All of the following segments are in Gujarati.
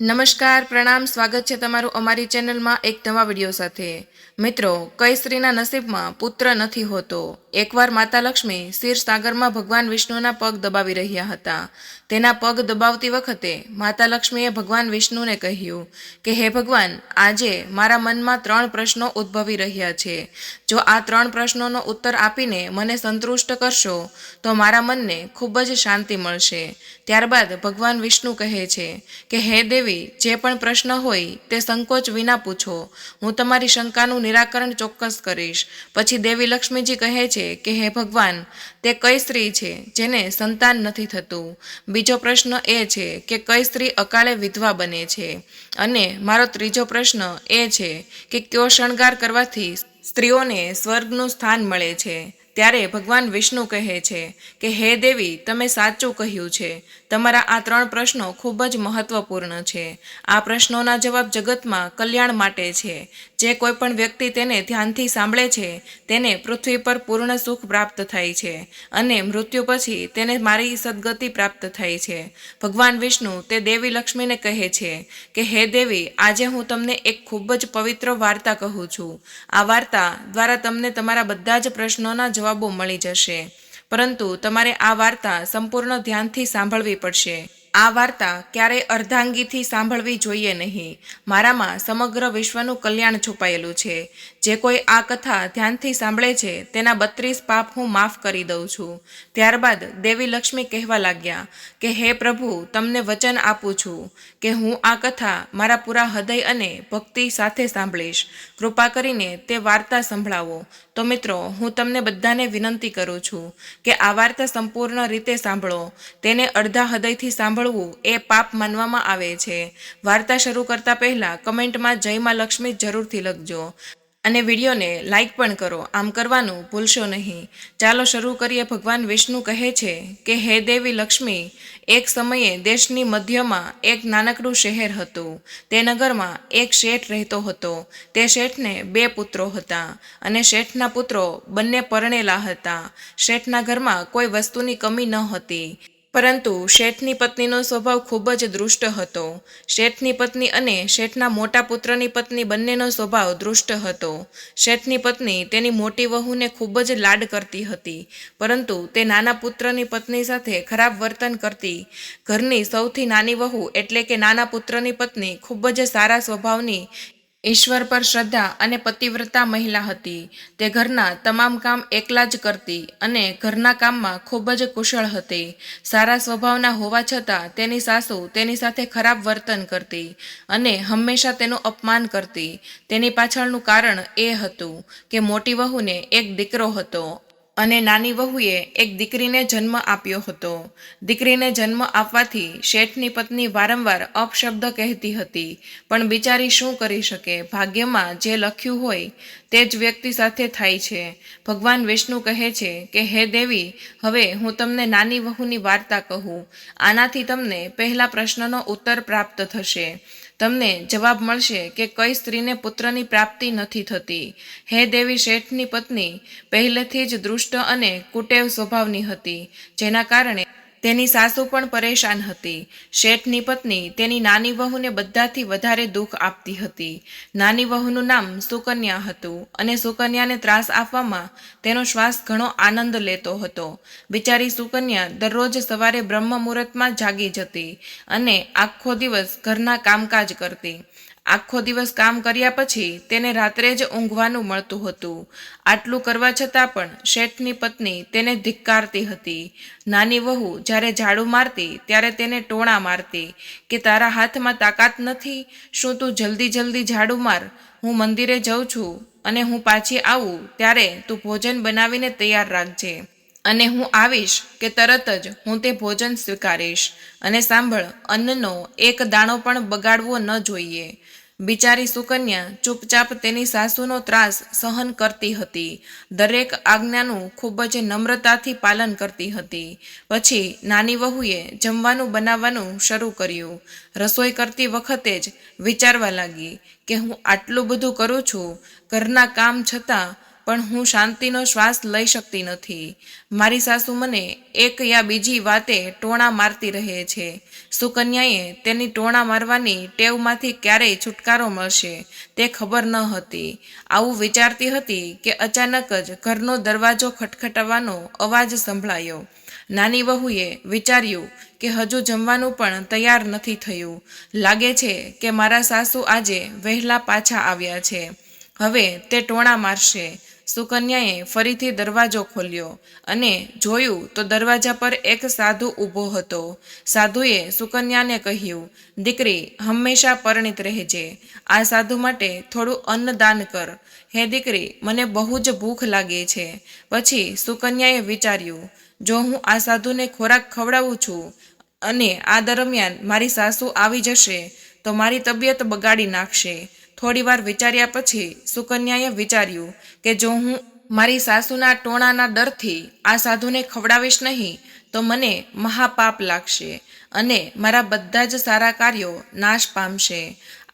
નમસ્કાર, પ્રણામ, સ્વાગત છે તમારું અમારી ચેનલમાં એક નવા વીડિયો સાથે. મિત્રો કઈ સ્ત્રીના નસીબમાં પુત્ર નથી હોતો. એકવાર માતા લક્ષ્મી ક્ષીરસાગરમાં ભગવાન વિષ્ણુના પગ દબાવી રહ્યા હતા. તેના પગ દબાવતી વખતે માતા લક્ષ્મીએ ભગવાન વિષ્ણુને કહ્યું કે, હે ભગવાન, આજે મારા મનમાં ત્રણ પ્રશ્નો ઉદ્ભવી રહ્યા છે. જો આ ત્રણ પ્રશ્નોનો ઉત્તર આપીને મને સંતુષ્ટ કરશો, તો મારા મનને ખૂબ જ શાંતિ મળશે. ત્યારબાદ ભગવાન વિષ્ણુ કહે છે કે, હે દેવી જે પણ પ્રશ્ન હોય, તે સંકોચ વિના પૂછો. હું તમારી શંકાનું નિરાકરણ ચોક્કસ કરીશ. પછી દેવી લક્ષ્મીજી કહે છે કે, હે ભગવાન, તે કઈ સ્ત્રી છે જેને સંતાન નથી થતું? બીજો પ્રશ્ન એ છે કે, કઈ સ્ત્રી અકાળે વિધવા બને છે? અને મારો ત્રીજો પ્રશ્ન એ છે કે, કયો શણગાર કરવાથી સ્ત્રીઓને સ્વર્ગનું સ્થાન મળે છે? ત્યારે ભગવાન વિષ્ણુ કહે છે કે, હે દેવી, તમે સાચું કહ્યું છે. તમારા આ ત્રણ પ્રશ્નો ખૂબ જ મહત્વપૂર્ણ છે. આ પ્રશ્નોના જવાબ જગતમાં કલ્યાણ માટે છે. જે કોઈ પણ વ્યક્તિ તેને ધ્યાનથી સાંભળે છે, તેને પૃથ્વી પર પૂર્ણ સુખ પ્રાપ્ત થાય છે અને મૃત્યુ પછી તેને મારી સદગતિ પ્રાપ્ત થાય છે. ભગવાન વિષ્ણુ તે દેવી લક્ષ્મીને કહે છે કે, હે દેવી, આજે હું તમને એક ખૂબ જ પવિત્ર વાર્તા કહું છું. આ વાર્તા દ્વારા તમને તમારા બધા જ પ્રશ્નોના જવાબો મળી જશે. પરંતુ તમારે આ વાર્તા સંપૂર્ણ ધ્યાનથી સાંભળવી પડશે. આ વાર્તા ક્યારેય અર્ધાંગીથી સાંભળવી જોઈએ નહીં. મારામાં સમગ્ર વિશ્વનું કલ્યાણ છુપાયેલું છે. જે કોઈ આ કથા ધ્યાનથી સાંભળે છે, તેના બત્રીસ પાપ હું માફ કરી દઉં છું. ત્યારબાદ દેવી લક્ષ્મી કહેવા લાગ્યા કે, હે પ્રભુ, તમને વચન આપું છું કે હું આ કથા મારા પૂરા હૃદય અને ભક્તિ સાથે સાંભળીશ. કૃપા કરીને તે વાર્તા સંભળાવો. તો મિત્રો, હું તમને બધાને વિનંતી કરું છું કે આ વાર્તા સંપૂર્ણ રીતે સાંભળો. તેને અડધા હૃદયથી સાંભળવું એ પાપ માનવામાં આવે છે. વાર્તા શરૂ કરતા પહેલાં કમેન્ટમાં જયમાં લક્ષ્મી જરૂરથી લખજો અને વિડીયોને લાઇક પણ કરો. આમ કરવાનું ભૂલશો નહીં. ચાલો શરૂ કરીએ. ભગવાન વિષ્ણુ કહે છે કે, હે દેવી લક્ષ્મી, એક સમયે દેશની મધ્યમાં એક નાનકડું શહેર હતું. તે નગરમાં એક શેઠ રહેતો હતો. તે શેઠને બે પુત્રો હતા અને શેઠના પુત્રો બંને પરણેલા હતા. શેઠના ઘરમાં કોઈ વસ્તુની કમી ન હતી. પરંતુ શેઠની પત્નીનો સ્વભાવ ખૂબ જ દૃષ્ટ હતો. શેઠની પત્ની અને શેઠના મોટા પુત્રની પત્ની બંનેનો સ્વભાવ દૃષ્ટ હતો. શેઠની પત્ની તેની મોટી વહુને ખૂબ જ લાડ કરતી હતી, પરંતુ તે નાના પુત્રની પત્ની સાથે ખરાબ વર્તન કરતી. ઘરની સૌથી નાની વહુ એટલે કે નાના પુત્રની પત્ની ખૂબ જ સારા સ્વભાવની ઈશ્વર પર શ્રદ્ધા અને પતિવ્રતા મહિલા હતી. તે ઘરના તમામ કામ એકલા જ કરતી અને ઘરના કામમાં ખૂબ જ કુશળ હતી. સારા સ્વભાવના હોવા છતાં તેની સાસુ તેની સાથે ખરાબ વર્તન કરતી અને હંમેશા તેનું અપમાન કરતી. તેની પાછળનું કારણ એ હતું કે મોટી વહુને એક દીકરો હતો અને નાની વહુએ એક દીકરીને જન્મ આપ્યો હતો. દીકરીને જન્મ આપવાથી શેઠની પત્ની વારંવાર અપશબ્દ કહેતી હતી, પણ બિચારી શું કરી શકે? ભાગ્યમાં જે લખ્યું હોય તે જ વ્યક્તિ સાથે થાય છે. ભગવાન વિષ્ણુ કહે છે કે, હે દેવી, હવે હું તમને નાની વહુની વાર્તા કહું. આનાથી તમને પહેલા પ્રશ્નનો ઉત્તર પ્રાપ્ત થશે. તમને જવાબ મળશે કે કઈ સ્ત્રીને પુત્રની પ્રાપ્તિ નથી થતી. હે દેવી શેઠની પત્ની, પહેલેથી જ દુષ્ટ અને કુટેવ સ્વભાવની હતી, જેના કારણે તેની સાસુ પણ પરેશાન હતી. શેઠની પત્ની તેની નાની વહુને બધાથી વધારે દુઃખ આપતી હતી. નાની વહુનું નામ સુકન્યા હતું અને સુકન્યાને ત્રાસ આપવામાં તેનો શ્વાસ ઘણો આનંદ લેતો હતો. બિચારી સુકન્યા દરરોજ સવારે બ્રહ્મ મુહૂર્તમાં જાગી જતી અને આખો દિવસ ઘરના કામકાજ કરતી. આખો દિવસ કામ કર્યા પછી તેને રાત્રે જ ઊંઘવાનું મળતું હતું. આટલું કરવા છતાં પણ શેઠની પત્ની તેને ધિક્કારતી હતી. નાની વહુ જ્યારે ઝાડુ મારતી ત્યારે તેને ટોણા મારતી કે તારા હાથમાં તાકાત નથી, શું તું જલ્દી જલ્દી ઝાડુ માર? હું મંદિરે જઉં છું અને હું પાછી આવું, ત્યારે તું ભોજન બનાવીને તૈયાર રાખજે. અને હું આવીશ કે તરત જ હું તે ભોજન સ્વીકારીશ. અને સાંભળ, અન્નનો એક દાણો પણ બગાડવો ન જોઈએ. બિચારી સુકન્યા ચૂપચાપ તેની સાસુનો ત્રાસ સહન કરતી હતી. દરેક આજ્ઞાનું ખૂબ જ નમ્રતાથી પાલન કરતી હતી. પછી નાની વહુએ જમવાનું બનાવવાનું શરૂ કર્યું. રસોઈ કરતી વખતે જ વિચારવા લાગી કે હું આટલું બધું કરું છું. ઘરના કામ છતાં પણ હું શાંતિનો શ્વાસ લઈ શકતી નથી. મારી સાસુ મને એક યા બીજી વાતે ટોણા મારતી રહે છે. સુકન્યાએ તેની ટોણા મારવાની ટેવમાંથી ક્યારેય છુટકારો મળશે તે ખબર ન હતી. આવું વિચારતી હતી કે અચાનક જ ઘરનો દરવાજો ખટખટાવવાનો અવાજ સંભળાયો. નાની વહુએ વિચાર્યું કે હજુ જમવાનું પણ તૈયાર નથી થયું. લાગે છે કે મારા સાસુ આજે વહેલા પાછા આવ્યા છે. હવે તે ટોણા મારશે. સુકન્યાએ ફરીથી દરવાજો ખોલ્યો અને જોયું તો દરવાજા પર એક સાધુ ઊભો હતો. સાધુએ સુકન્યાને કહ્યું, દીકરી, હંમેશા પરણિત રહેજે. આ સાધુ માટે થોડું અન્ન દાન કર. હે દીકરી, મને બહુ જ ભૂખ લાગે છે. પછી સુકન્યાએ વિચાર્યું, જો હું આ સાધુને ખોરાક ખવડાવું છું અને આ દરમિયાન મારી સાસુ આવી જશે, તો મારી તબિયત બગાડી નાખશે. થોડીવાર વિચાર્યા પછી સુકન્યાએ વિચાર્યું કે જો હું મારી સાસુના ટોણાના ડરથી આ સાધુને ખવડાવીશ નહીં, તો મને મહાપાપ લાગશે અને મારા બધા જ સારા કાર્યો નાશ પામશે.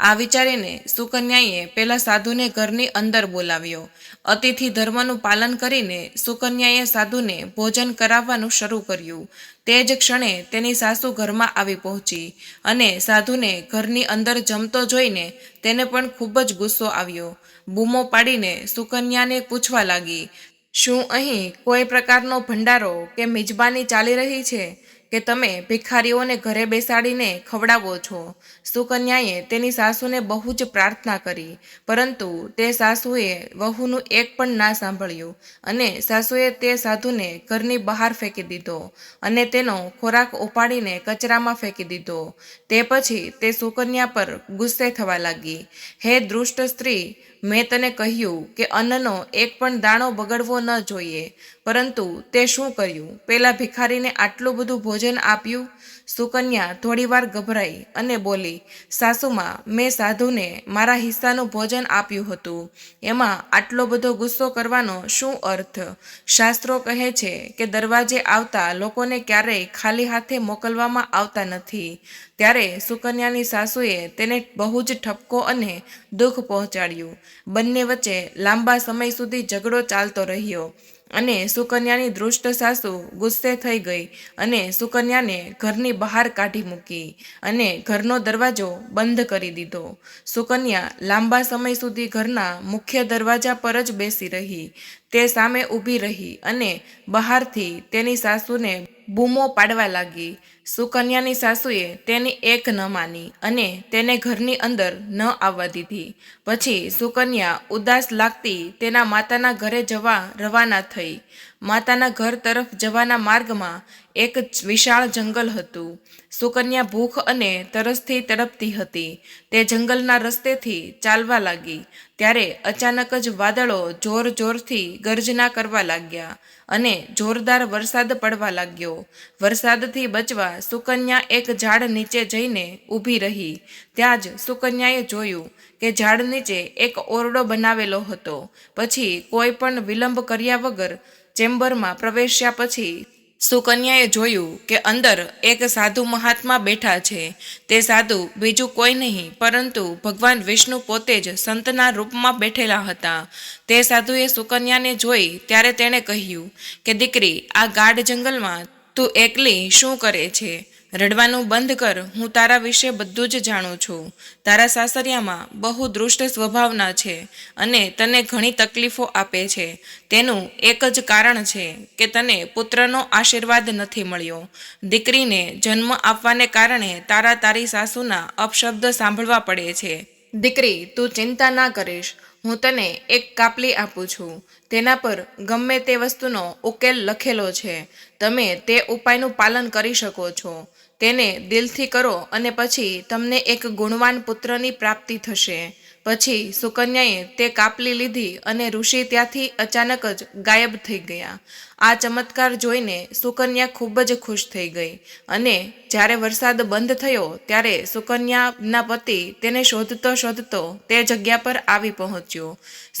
આ વિચારીને સુકન્યાએ પેલા સાધુને ઘરની અંદર બોલાવ્યો. અતિથિ ધર્મનું પાલન કરીને સુકન્યાએ સાધુને ભોજન કરાવવાનું શરૂ કર્યું. તે જ ક્ષણે તેની સાસુ ઘરમાં આવી પહોંચી અને સાધુને ઘરની અંદર જમતો જોઈને તેને પણ ખૂબ જ ગુસ્સો આવ્યો. બૂમો પાડીને સુકન્યાને પૂછવા લાગી, શું અહીં કોઈ પ્રકારનો ભંડારો કે મિજબાની ચાલી રહી છે? કે તમે ભિખારીઓને ઘરે બેસાડીને ખવડાવો છો. સુકન્યાએ તેની સાસુને બહુ જ પ્રાર્થના કરી, પરંતુ તે સાસુએ વહુનું એક પણ ના સાંભળ્યું અને સાસુએ તે સાધુને ઘરની બહાર ફેંકી દીધો અને તેનો ખોરાક ઉપાડીને કચરામાં ફેંકી દીધો. તે પછી તે સુકન્યા પર ગુસ્સે થવા લાગી. હે દૃષ્ટ સ્ત્રી મેં તને કહ્યું કે અન્નનો એક પણ દાણો બગડવો ન જોઈએ. પરંતુ તે શું કર્યું? પેલા ભિખારીને આટલું બધું ભોજન આપ્યું? સુકન્યા થોડીવાર ગભરાઈ અને બોલી, સાસુમાં, મેં સાધુને મારા હિસ્સાનું ભોજન આપ્યું હતું. એમાં આટલો બધો ગુસ્સો કરવાનો શું અર્થ? શાસ્ત્રો કહે છે કે દરવાજે આવતા લોકોને ક્યારેય ખાલી હાથે મોકલવામાં આવતા નથી. ત્યારે સુકન્યાની સાસુએ તેને બહુ જ ઠપકો અને દુઃખ પહોંચાડ્યું. બંને વચ્ચે લાંબા સમય સુધી ઝઘડો ચાલતો રહ્યો. અને સુકન્યાની દૃષ્ટ સાસુ ગુસ્સે થઈ ગઈ અને સુકન્યાને ઘરની બહાર કાઢી મૂકી અને ઘરનો દરવાજો બંધ કરી દીધો. સુકન્યા લાંબા સમય સુધી ઘરના મુખ્ય દરવાજા પર જ બેસી રહી. તે સામે ઊભી રહી અને બહારથી તેની સાસુને બૂમો પાડવા લાગી. સુકન્યાની સાસુએ તેની એક ન માની અને તેને ઘરની અંદર ન આવવા દીધી. પછી સુકન્યા ઉદાસ લાગતી તેના માતાના ઘરે જવા રવાના થઈ. માતાના ઘર તરફ જવાના માર્ગમાં એક વિશાળ જંગલ હતું. સુકન્યા ભૂખ અને તરસથી તડપતી હતી. તે જંગલના રસ્તેથી ચાલવા લાગી. ત્યારે અચાનક જ વાદળો જોર જોરથી ગર્જના કરવા લાગ્યા અને જોરદાર વરસાદ પડવા લાગ્યો. વરસાદથી બચવા સુકન્યા એક ઝાડ નીચે જઈને ઊભી રહી. ત્યાં જ સુકન્યાએ જોયું કે ઝાડ નીચે એક ઓરડો બનાવેલો હતો. પછી કોઈ પણ વિલંબ કર્યા વગર ચેમ્બરમાં પ્રવેશ્યા પછી સુકન્યાએ જોયું કે અંદર એક સાધુ મહાત્મા બેઠા છે. તે સાધુ બીજું કોઈ નહીં, પરંતુ ભગવાન વિષ્ણુ પોતે જ સંતના રૂપમાં બેઠેલા હતા. તે સાધુએ સુકન્યાને જોઈ ત્યારે તેણે કહ્યું કે, દીકરી, આ ગાઢ જંગલમાં તું એકલી શું કરે છે? રડવાનું બંધ કર, હું તારા વિશે બધું જ જાણું છું. તારા સાસરિયામાં બહુ દૃષ્ટ સ્વભાવના છે અને તને ઘણી તકલીફો આપે છે. તેનું એક જ કારણ છે કે તને પુત્રનો આશીર્વાદ નથી મળ્યો. દીકરીને જન્મ આપવાને કારણે તારા તારી સાસુના અપશબ્દ સાંભળવા પડે છે. દીકરી, તું ચિંતા ના કરીશ. હું તને એક કાપલી આપું છું. તેના પર ગમે તે વસ્તુનો ઉકેલ લખેલો છે. તમે તે ઉપાયનું પાલન કરી શકો છો. તેને દિલથી કરો અને પછી તમને એક ગુણવાન પુત્રની પ્રાપ્તિ થશે. પછી સુકન્યાએ તે કાપલી લીધી અને ઋષિ ત્યાંથી અચાનક જ ગાયબ થઈ ગયા. આ ચમત્કાર જોઈને સુકન્યા ખૂબ જ ખુશ થઈ ગઈ અને જ્યારે વરસાદ બંધ થયો ત્યારે સુકન્યાના પતિ તેને શોધતો શોધતો તે જગ્યા પર આવી પહોંચ્યો.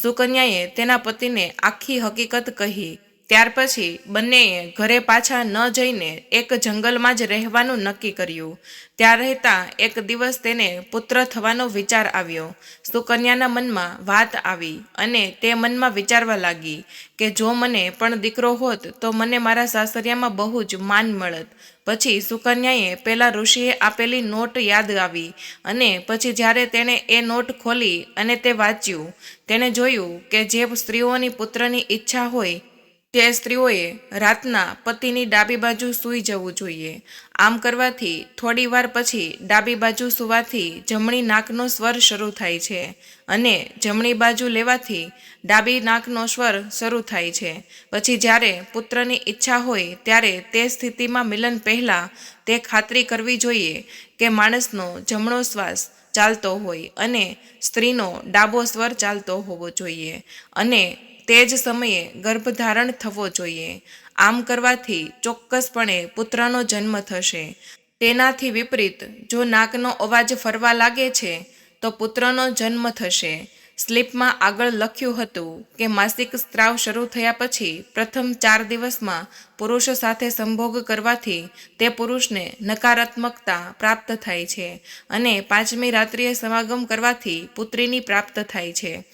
સુકન્યાએ તેના પતિને આખી હકીકત કહી ત્યાર પછી બંનેએ ઘરે પાછા ન જઈને એક જંગલમાં જ રહેવાનું નક્કી કર્યું. ત્યાં રહેતા એક દિવસ તેને પુત્ર થવાનો વિચાર આવ્યો. સુકન્યાના મનમાં વાત આવી અને તે મનમાં વિચારવા લાગી કે જો મને પણ દીકરો હોત તો મને મારા સાસરિયામાં બહુ જ માન મળત. પછી સુકન્યાએ પેલા ઋષિએ આપેલી નોટ યાદ આવી અને પછી જ્યારે તેણે એ નોટ ખોલી અને તે વાંચ્યું, તેણે જોયું કે જે સ્ત્રીઓની પુત્રની ઈચ્છા હોય તે સ્ત્રીઓએ રાતના પતિની ડાબી બાજુ સૂઈ જવું જોઈએ. આમ કરવાથી થોડી વાર પછી ડાબી બાજુ સૂવાથી જમણી નાકનો સ્વર શરૂ થાય છે અને જમણી બાજુ લેવાથી ડાબી નાકનો સ્વર શરૂ થાય છે. પછી જ્યારે પુત્રની ઈચ્છા હોય ત્યારે તે સ્થિતિમાં મિલન પહેલાં તે ખાતરી કરવી જોઈએ કે માણસનો જમણો શ્વાસ ચાલતો હોય અને સ્ત્રીનો ડાબો સ્વર ચાલતો હોવો જોઈએ અને તે જ સમયે ગર્ભધારણ થવો જોઈએ. આમ કરવાથી ચોક્કસપણે પુત્રનો જન્મ થશે. તેનાથી વિપરીત, જો નાકનો અવાજ ફરવા લાગે છે, તો પુત્રનો જન્મ થશે. સ્લીપમાં આગળ લખ્યું હતું કે માસિક સ્ત્રાવ શરૂ થયા પછી પ્રથમ ચાર દિવસમાં પુરુષ સાથે સંભોગ કરવાથી તે પુરુષને નકારાત્મકતા પ્રાપ્ત થાય છે અને પાંચમી રાત્રિએ સમાગમ કરવાથી પુત્રીની પ્રાપ્ત થાય છે.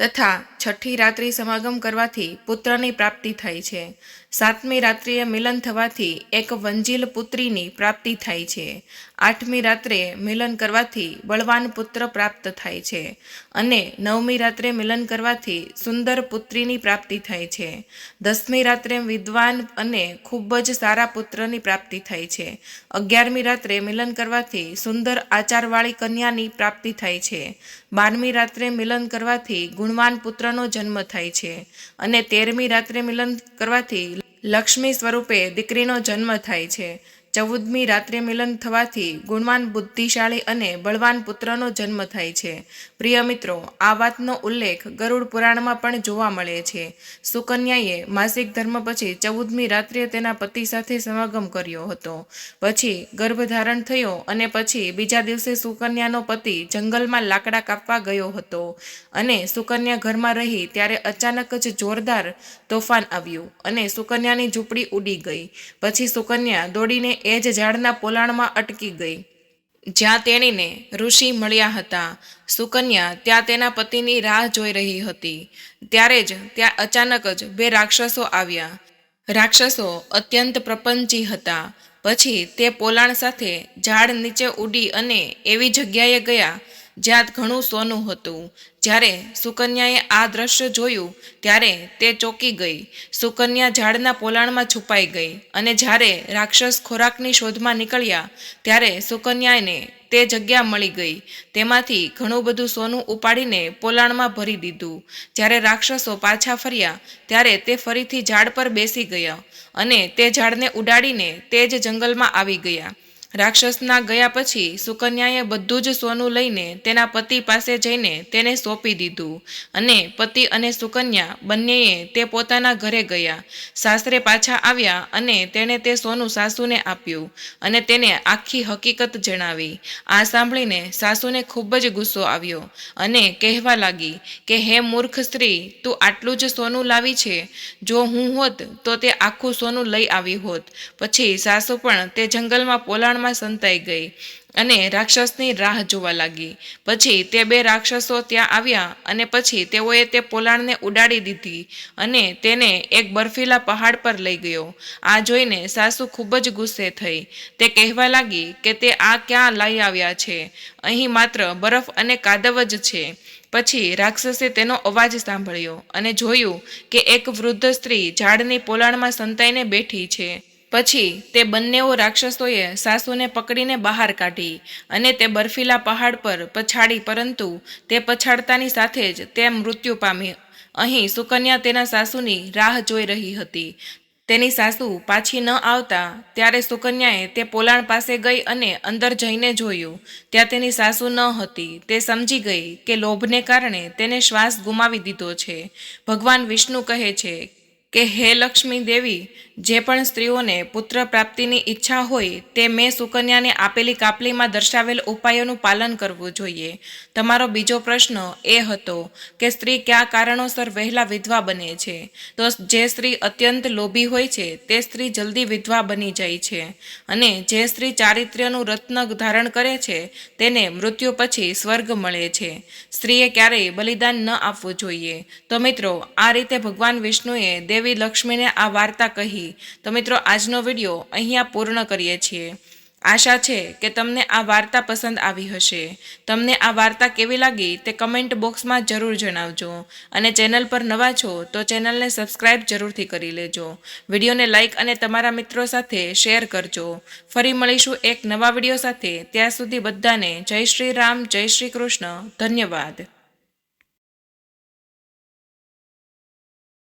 તથા છઠ્ઠી રાત્રિ સમાગમ કરવાથી પુત્રની પ્રાપ્તિ થાય છે. સાતમી રાત્રિએ મિલન થવાથી એક વંજીલ પુત્રીની પ્રાપ્તિ થાય છે. આઠમી રાત્રે મિલન કરવાથી બળવાન પુત્ર પ્રાપ્ત થાય છે અને નવમી રાત્રે મિલન કરવાથી સુંદર પુત્રીની પ્રાપ્તિ થાય છે. દસમી રાત્રે વિદ્વાન અને ખૂબ જ સારા પુત્રની પ્રાપ્તિ થાય છે. અગિયારમી રાત્રે મિલન કરવાથી સુંદર આચારવાળી કન્યાની પ્રાપ્તિ થાય છે. બારમી રાત્રે મિલન કરવાથી ગુણવાન પુત્રનો જન્મ થાય છે અને તેરમી રાત્રે મિલન કરવાથી લક્ષ્મી સ્વરૂપે દીકરીનો જન્મ થાય છે. ચૌદમી રાત્રે મિલન થવાથી ગુણવાન બુદ્ધિશાળી અને બળવાન પુત્રનો જન્મ થાય છે. પ્રિય મિત્રો, આ વાતનો ઉલ્લેખ ગરુડ પુરાણમાં પણ જોવા મળે છે. સુકન્યાએ માસિક ધર્મ પછી ચૌદમી રાત્રે તેના પતિ સાથે સમાગમ કર્યો હતો. પછી ગર્ભધારણ થયો અને પછી બીજા દિવસે સુકન્યાનો પતિ જંગલમાં લાકડા કાપવા ગયો હતો અને સુકન્યા ઘરમાં રહી ત્યારે અચાનક જ જોરદાર તોફાન આવ્યું અને સુકન્યાની ઝૂંપડી ઉડી ગઈ. પછી સુકન્યા દોડીને એ જ ઝાડના પોલાણમાં અટકી ગઈ. જ્યાં તેણીને ઋષિ મળ્યા હતા, સુકન્યા ત્યાં તેના પતિની રાહ જોઈ રહી હતી. ત્યારે જ ત્યાં અચાનક જ બે રાક્ષસો આવ્યા. રાક્ષસો અત્યંત પ્રપંચી હતા. પછી તે પોલાણ સાથે ઝાડ નીચે ઉડી અને એવી જગ્યાએ ગયા જ્યાં ઘણું સોનું હતું. જ્યારે સુકન્યાએ આ દ્રશ્ય જોયું, ત્યારે તે ચોંકી ગઈ. સુકન્યા ઝાડના પોલાણમાં છુપાઈ ગઈ અને જ્યારે રાક્ષસ ખોરાકની શોધમાં નીકળ્યા, ત્યારે સુકન્યાને તે જગ્યા મળી ગઈ. તેમાંથી ઘણું બધું સોનું ઉપાડીને પોલાણમાં ભરી દીધું. જ્યારે રાક્ષસો પાછા ફર્યા, ત્યારે તે ફરીથી ઝાડ પર બેસી ગયા અને તે ઝાડને ઉડાડીને તે જ જંગલમાં આવી ગયા. રાક્ષસના ગયા પછી સુકન્યાએ બધું જ સોનું લઈને તેના પતિ પાસે જઈને તેને સોંપી દીધું. અને પતિ અને સુકન્યા બંનેએ તે પોતાના ઘરે ગયા. સાસરે પાછા આવ્યા અને તેણે તે સોનું સાસુને આપ્યું અને તેને આખી હકીકત જણાવી. આ સાંભળીને સાસુને ખૂબ જ ગુસ્સો આવ્યો અને કહેવા લાગી કે, હે મૂર્ખ સ્ત્રી, તું આટલું જ સોનું લાવી છે? જો હું હોત તો તે આખું સોનું લઈ આવી હોત. પછી સાસુ પણ તે જંગલમાં પોલાણ માં સંતાઈ ગઈ અને રાક્ષસની રાહ જોવા લાગી. પછી તે બે રાક્ષસો ત્યાં આવ્યા અને પછી તેઓએ તે પોલાણને ઉડાડી દીધી અને તેને એક બર્ફીલા પહાડ પર લઈ ગયો. આ જોઈને સાસુ ખૂબ જ ગુસ્સે થઈ. તે કહેવા લાગી કે તે આ ક્યાં લઈ આવ્યા છે? અહીં માત્ર બરફ અને કાદવ જ છે. પછી રાક્ષસે તેનો અવાજ સાંભળ્યો અને જોયું કે એક વૃદ્ધ સ્ત્રી ઝાડની પોલાણમાં સંતાઈને બેઠી છે. પછી તે બંનેઓ રાક્ષસોએ સાસુને પકડીને બહાર કાઢી અને તે બર્ફીલા પહાડ પર પછાડી, પરંતુ તે પછાડતાની સાથે જ તે મૃત્યુ પામી. અહીં સુકન્યા તેના સાસુની રાહ જોઈ રહી હતી. તેની સાસુ પાછી ન આવતા ત્યારે સુકન્યાએ તે પોલાણ પાસે ગઈ અને અંદર જઈને જોયું. ત્યાં તેની સાસુ ન હતી. તે સમજી ગઈ કે લોભને કારણે તેને શ્વાસ ગુમાવી દીધો છે. ભગવાન વિષ્ણુ કહે છે કે હે લક્ષ્મી દેવી, જે પણ સ્ત્રીઓને પુત્ર પ્રાપ્તિની ઈચ્છા હોય તે મેં સુકન્યાને આપેલી કાપલીમાં દર્શાવેલ ઉપાયોનું પાલન કરવું જોઈએ. તમારો બીજો પ્રશ્ન એ હતો કે સ્ત્રી કયા કારણોસર વહેલા વિધવા બને છે? તો જે સ્ત્રી અત્યંત લોભી હોય છે, તે સ્ત્રી જલ્દી વિધવા બની જાય છે. અને જે સ્ત્રી ચારિત્ર્યનું રત્ન ધારણ કરે છે, તેને મૃત્યુ પછી સ્વર્ગ મળે છે. સ્ત્રીએ ક્યારેય બલિદાન ન આપવું જોઈએ. તો મિત્રો, આ રીતે ભગવાન વિષ્ણુએ દેવી લક્ષ્મીને આ વાર્તા કહી. તો મિત્રો, આજનો વીડિયો અહીંયા પૂર્ણ કરીએ છીએ. આશા છે કે તમને આ વાર્તા પસંદ આવી હશે. તમને આ વાર્તા કેવી લાગી તે કમેન્ટ બોક્સમાં જરૂર જણાવજો. અને ચેનલ પર નવા છો તો ચેનલને સબસ્ક્રાઇબ જરૂરથી કરી લેજો. વિડીયોને લાઇક અને તમારા મિત્રો સાથે શેર કરજો. ફરી મળીશું એક નવા વીડિયો સાથે. ત્યાં સુધી બધાને જય શ્રી રામ, જય શ્રી કૃષ્ણ. ધન્યવાદ.